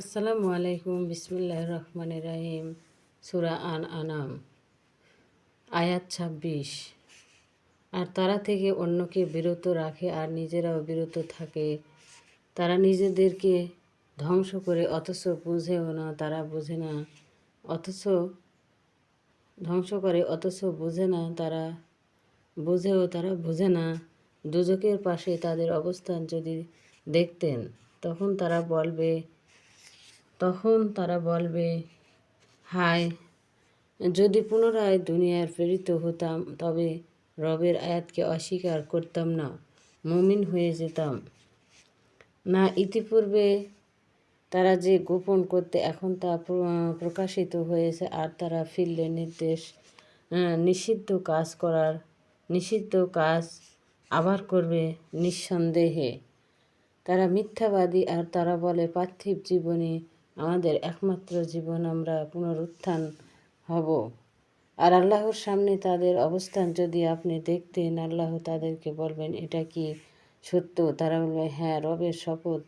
আসসালামু আলাইকুম বিসমিল্লাহ রহমান রাহিম। সুরা আন আনাম, আয়াত ছাব্বিশ। আর তারা থেকে অন্যকে বিরত রাখে আর নিজেরাও বিরত থাকে। তারা নিজেদেরকে ধ্বংস করে, অথচ বুঝেও না, তারা বোঝে না। অথচ ধ্বংস করে, অথচ বোঝে না, তারা বুঝেও তারা বোঝে না। দুজকের পাশে তাদের অবস্থান যদি দেখতেন, তখন তারা বলবে তখন তারা বলবে, হায়, যদি পুনরায় দুনিয়ার প্রেরিত হতাম, তবে রবের আয়াতকে অস্বীকার করতাম না, মমিন হয়ে যেতাম। না, ইতিপূর্বে তারা যে গোপন করতে এখন তা প্রকাশিত হয়েছে, আর তারা ফিরলে নির্দেশ নিষিদ্ধ কাজ করার, নিষিদ্ধ কাজ আবার করবে নিঃসন্দেহে। তারা মিথ্যাবাদী, আর তারা বলে, পার্থিব জীবনে আমাদের একমাত্র জীবন আমরা পুনরুত্থান হব। আর আল্লাহর সামনে তাদের অবস্থান যদি আপনি দেখতেন, আল্লাহ তাদেরকে বলবেন, এটা কি সত্য? তারা বলবে হ্যাঁ রবের শপথ।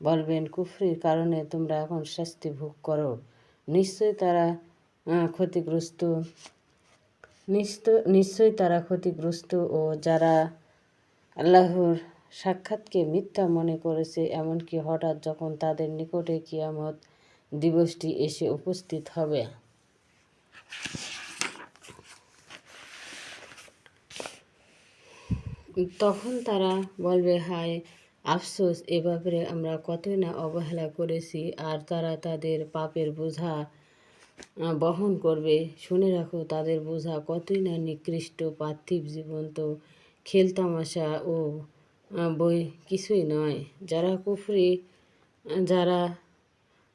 বলবেন, কুফরির কারণে তোমরা এখন শাস্তি ভোগ করো। নিশ্চয়ই তারা ক্ষতিগ্রস্ত নিশ্চয়ই তারা ক্ষতিগ্রস্ত ও যারা আল্লাহর সাক্ষাৎকে মিথ্যা মনে করেছে, এমনকি হঠাৎ যখন তাদের নিকটে কিয়ামত দিবসটি এসে উপস্থিত হবে। তখন তারা বলবে, হায়, আফসোস, এ ব্যাপারে আমরা কতই না অবহেলা করেছি, আর তারা তাদের পাপের বোঝা বহন করবে। শুনে রাখো, তাদের বোঝা কতই না নিকৃষ্ট, পার্থিব জীবন তো খেলতামাশা ও বই কিছুই নয়। যারা কুফরি, যারা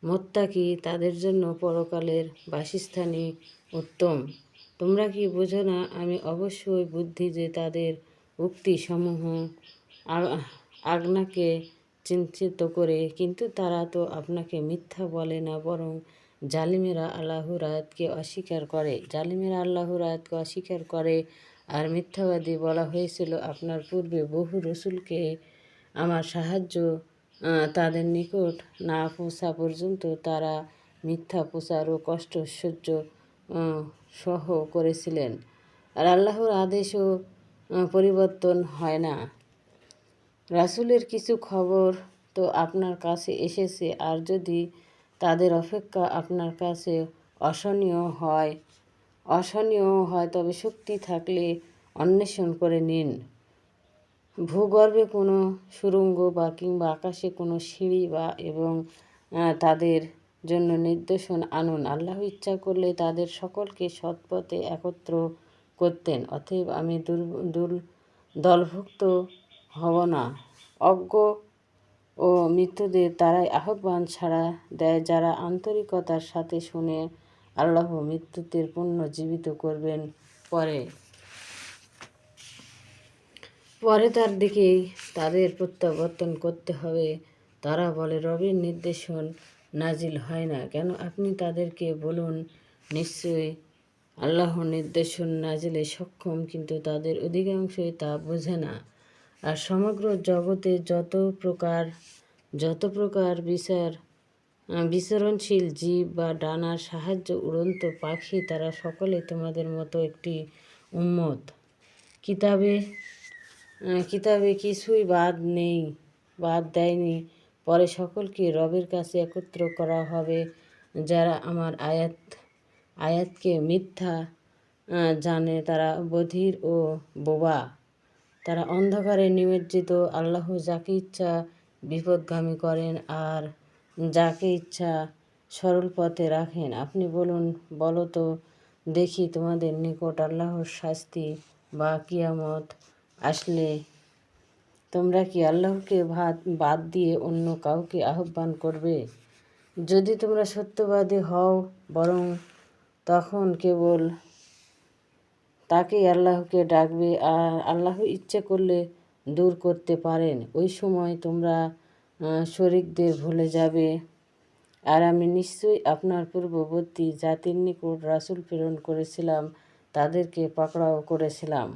মোত্তাকি তাদের জন্য পরকালের বাসস্থানই উত্তম। তোমরা কি বোঝো না, আমি অবশ্যই বুদ্ধি যে তাদের উক্তিসমূহ আগ্নাকে চিন্তিত করে, কিন্তু তারা তো আপনাকে মিথ্যা বলে না, বরং জালিমেরা আল্লাহর আয়াতকে অস্বীকার করে। জালিমেরা আল্লাহর আয়াতকে অস্বীকার করে, আর মিথ্যাবাদী বলা হয়েছিল, আপনার পূর্বে বহু রসুলকে আমার সাহায্য তাদের নিকট না পৌঁছা পর্যন্ত তারা মিথ্যা প্রচার ও কষ্ট সহ্য সহ করেছিলেন। আর আল্লাহর আদেশও পরিবর্তন হয় না। রাসুলের কিছু খবর তো আপনার কাছে এসেছে, আর যদি তাদের অপেক্ষা আপনার কাছে অসহনীয় হয় অসহনীয় হয় তবে শক্তি থাকলে অন্বেষণ করে নিন। ভূগর্ভে কোনো সুরঙ্গ বা কিংবা আকাশে কোনো সিঁড়ি বা এবং তাদের জন্য নির্দেশন আনুন। আল্লাহ ইচ্ছা করলে তাদের সকলকে সৎপথে একত্র করতেন, অতএব আমি দুর, দলভুক্ত হব না। অজ্ঞ ও মৃত্যুদের তারাই আহ্বান ছাড়া দেয় যারা আন্তরিকতার সাথে শুনে আল্লাহ মৃত্যুদের পুণ্য জীবিত করবেন পরে। পরে তার দিকেই তাদের প্রত্যাবর্তন করতে হবে। তারা বলে, রবির নির্দেশন নাজিল হয় না। কেন? আপনি তাদেরকে বলুন, নিশ্চয়ই আল্লাহ নির্দেশন নাজিলে সক্ষম, কিন্তু তাদের অধিকাংশই তা বোঝে না। আর সমগ্র জগতে যত প্রকার যত প্রকার বিচার, বিচরণশীল জীব বা ডানার সাহায্য উড়ন্ত পাখি, তারা সকলে তোমাদের মতো একটি উম্মত। কিতাবে কিতাবে কিছুই বাদ নেই, বাদ দেয়নি। পরে সকলকে রবের কাছে একত্র করা হবে, যারা আমার আয়াত, আয়াতকে মিথ্যা জানে। তারা বধির ও বোবা। তারা অন্ধকারে নিমজ্জিত। আল্লাহ যাকে ইচ্ছা বিপদগামী করেন আর যাকে ইচ্ছা সরল পথে রাখেন। আপনি বলুন, বলো তো, দেখি তোমাদের নিকট আল্লাহর শাস্তি বা কিয়ামত আসলে তোমরা কি আল্লাহকে ভাত, বাদ দিয়ে অন্য কাউকে আহ্বান করবে? যদি তোমরা সত্যবাদী হও বরং তখন কেবল তাকেই আল্লাহকে ডাকবে আর আল্লাহ ইচ্ছে করলে দূর করতে পারেন। ওই সময় তোমরা শরিকদের ভুলে যাবে। আর আমি নিশ্চয়ই আপনার পূর্ববর্তী জাতির নিকট রাসুল প্রেরণ করেছিলাম, তাদেরকে পাকড়াও করেছিলাম।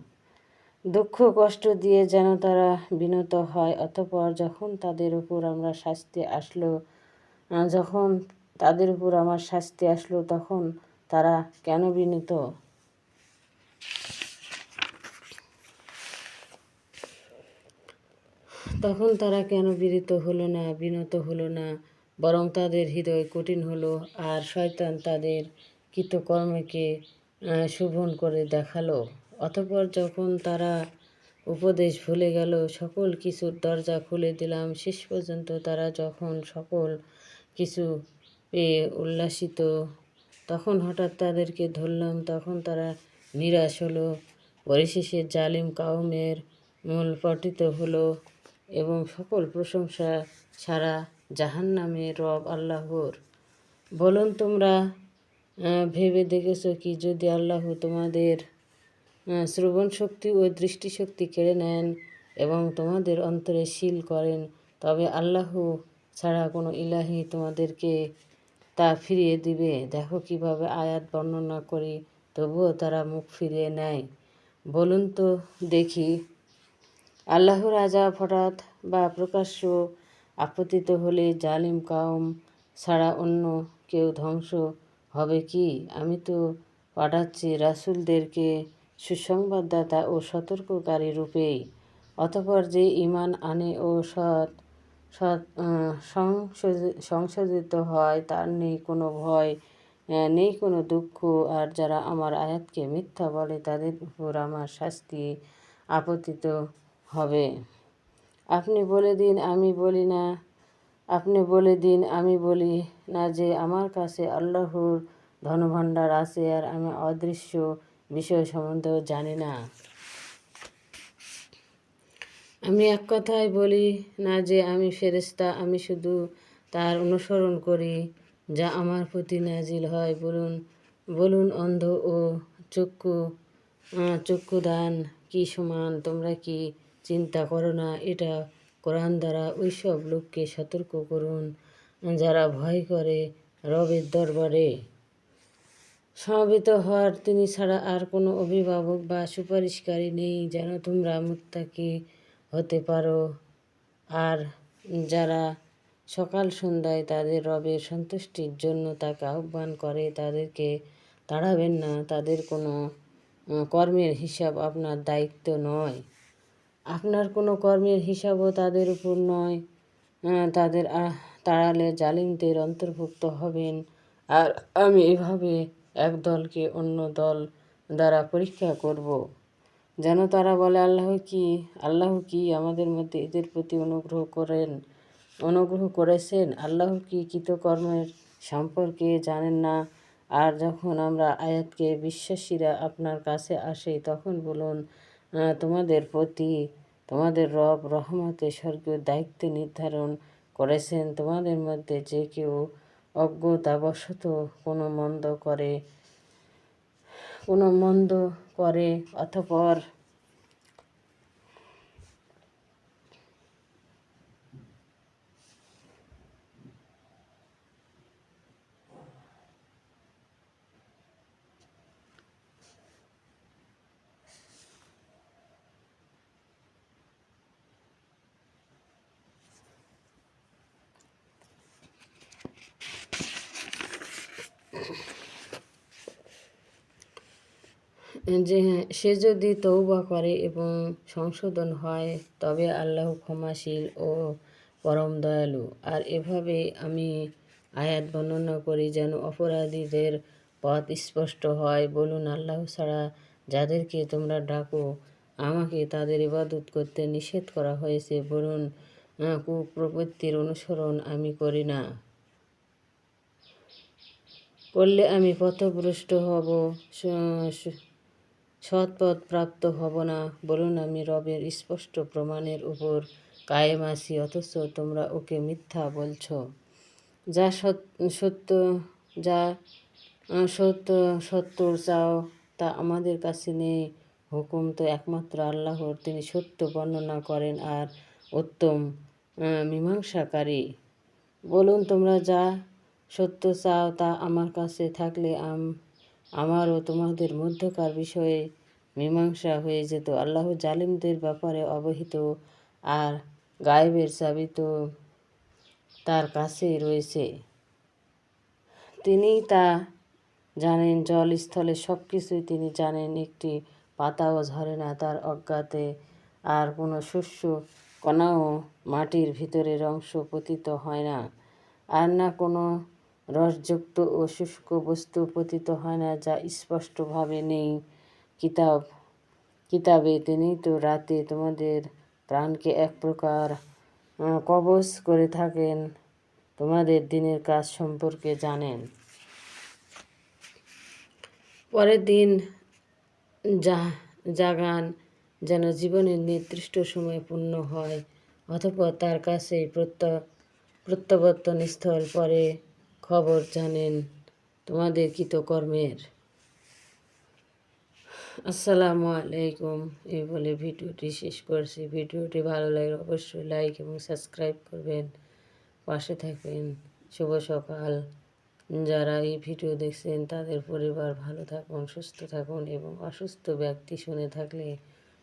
দুঃখ, কষ্ট দিয়ে যেন তারা বিনত হয়, অতপর যখন তাদের উপর আমরা শাস্তি আসলো যখন তাদের উপর আমার শাস্তি আসলো, তখন তারা কেন বিনীত? তখন তারা কেন বিনীত হলো না, বিনত হলো না? বরং তাদের হৃদয় কঠিন হলো, আর শয়তান তাদের কৃতকর্মকে শোভন করে দেখাল। অতঃপর যখন তারা উপদেশ ভুলে গেল, সকল কিছুর দরজা খুলে দিলাম। শেষ পর্যন্ত তারা যখন সকল কিছু পেয়ে উল্লাসিত, তখন হঠাৎ তাদেরকে ধরলাম। তখন তারা নিরাশ হলো পরিশেষে জালিম কাউমের মূল পটিত হলো এবং সকল প্রশংসা ছাড়া জাহান্নামে রব আল্লাহর। বলুন তোমরা ভেবে দেখেছ কি? যদি আল্লাহ তোমাদের শ্রবণ শক্তি ও দৃষ্টিশক্তি কেড়ে নেন এবং তোমাদের অন্তরে শীল করেন। তবে আল্লাহ ছাড়া কোনো ইলাহি তোমাদেরকে তা ফিরিয়ে দিবে। দেখো কীভাবে আয়াত বর্ণনা করি, তবুও তারা মুখ ফিরিয়ে নেয়। বলুন তো দেখি আল্লাহর রাজা হঠাৎ বা প্রকাশ্য আপতিত হলে জালিম কাউম ছাড়া অন্য কেউ ধ্বংস হবে কি? আমি তো পাঠাচ্ছি রাসূলদেরকে সুসংবাদদাতা ও সতর্ককারী রূপেই, অতঃপর যে ইমান আনে ও সৎ সৎ সংশোধিত হয়, তার নেই কোনো ভয় নেই কোনো দুঃখ। আর যারা আমার আয়াতকে মিথ্যা বলে, তাদের উপর আমার শাস্তি আপতিত হবে। আপনি বলে দিন, আমি বলি না। আপনি বলে দিন, আমি বলি না যে আমার কাছে আল্লাহর ধনভাণ্ডার আছে আর আমি অদৃশ্য বিষয় সম্বন্ধেও জানে না। আমি এক কথায় বলি না যে আমি ফেরেশতা, আমি শুধু তার অনুসরণ করি, যা আমার প্রতি নাজিল হয়। বলুন বলুন অন্ধ ও চক্ষু চক্ষুদান কি সমান? তোমরা কি চিন্তা করো না? এটা কোরআন দ্বারা ওইসব লোককে সতর্ক করুন, যারা ভয় করে রবের দরবারে। সমবেত হওয়ার তিনি ছাড়া আর কোনো অভিভাবক বা সুপারিশকারী নেই যেন তোমরা মুত্তাকি হতে পারো। আর যারা সকাল সন্ধ্যায় তাদের রবের সন্তুষ্টির জন্য তাকে আহ্বান করে তাদেরকে তাড়াবেন না, তাদের কোনো কর্মের হিসাব আপনার দায়িত্ব নয়। আপনার কোনো কর্মের হিসাবও তাদের উপর নয়। তাদের তাড়ালে জালিমদের অন্তর্ভুক্ত হবেন। আর আমি এভাবে এক দলকে অন্য দল দ্বারা পরীক্ষা করব। যেন তারা বলে, আল্লাহ কি আল্লাহ কি আমাদের মধ্যে এদের প্রতি অনুগ্রহ করেন, অনুগ্রহ করেছেন? আল্লাহ কি কৃতকর্মের সম্পর্কে জানেন না? আর যখন আমরা আয়াতকে বিশ্বাসীরা আপনার কাছে আসে, তখন বলুন তোমাদের প্রতি তোমাদের রব রহমতে স্বর্গীয় দায়িত্ব নির্ধারণ করেছেন। তোমাদের মধ্যে যে কেউ অজ্ঞতাবশত কোনো মন্দ করে কোনো মন্দ করে অতঃপর যে সে যদি তৌবা করে এবং সংশোধন হয়, তবে আল্লাহ ক্ষমাশীল ও পরম দয়ালু। আর এভাবে আমি আয়াত বর্ণনা করি যেন অপরাধীদের পথ স্পষ্ট হয়। বলুন, আল্লাহ ছাড়া যাদেরকে তোমরা ডাকো, আমাকে তাদের ইবাদত করতে নিষেধ করা হয়েছে। বলুন কুপ্রবৃত্তির অনুসরণ আমি করি না। করলে আমি পথভ্রষ্ট হব সৎপথ প্রাপ্ত হব না। বলুন আমি রবের স্পষ্ট প্রমাণের উপর কায়েম আছি, অথচ তোমরা ওকে মিথ্যা বলছ। যা সত- সত্য, যা সত্য সত্য চাও, তা আমাদের কাছে নেই। হুকুম তো একমাত্র আল্লাহর, তিনি সত্য বর্ণনা করেন আর উত্তম মীমাংসাকারী। বলুন তোমরা যা সত্য চাও তা আমার কাছে থাকলে আম, আমারও তোমাদের মধ্যকার বিষয়ে মীমাংসা হয়ে যেত। আল্লাহ জালিমদের ব্যাপারে অবহিত আর গায়েবের চাবি তো তার কাছে রয়েছে। তিনি তা জানেন, জলস্থলে সব কিছুই তিনি জানেন, একটি পাতাও ঝরে না তার অজ্ঞাতে আর কোনো শস্য কণাও মাটির ভিতরের অংশ পতিত হয় না। আর না কোনো রসযুক্ত ও শুষ্ক বস্তু পতিত হয় না, যা স্পষ্টভাবে নেই। কিতাব, কিতাবে তিনি তো রাতে তোমাদের প্রাণকে এক প্রকার কবজ করে থাকেন, তোমাদের দিনের কাজ সম্পর্কে জানেন। পরের দিন যা, জাগান যেন জীবনের নির্দিষ্ট সময় পূর্ণ হয় অতঃপর তার কাছে প্রত্যা প্রত্যাবর্তন স্থল পরে খবর জানেন, তোমাদের কৃতকর্মের আসসালামু আলাইকুম। এই বলে ভিডিওটি শেষ করছি। ভিডিওটি ভালো লাগলে অবশ্যই লাইক এবং সাবস্ক্রাইব করবেন। পাশে থাকবেন। শুভ সকাল। যারা এই ভিডিও দেখছেন, তাদের পরিবার ভালো থাকুন, সুস্থ থাকুন এবং অসুস্থ ব্যক্তি শুনে থাকলে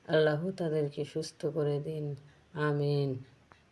আল্লাহ তাদেরকে সুস্থ করে দিন। আমিন।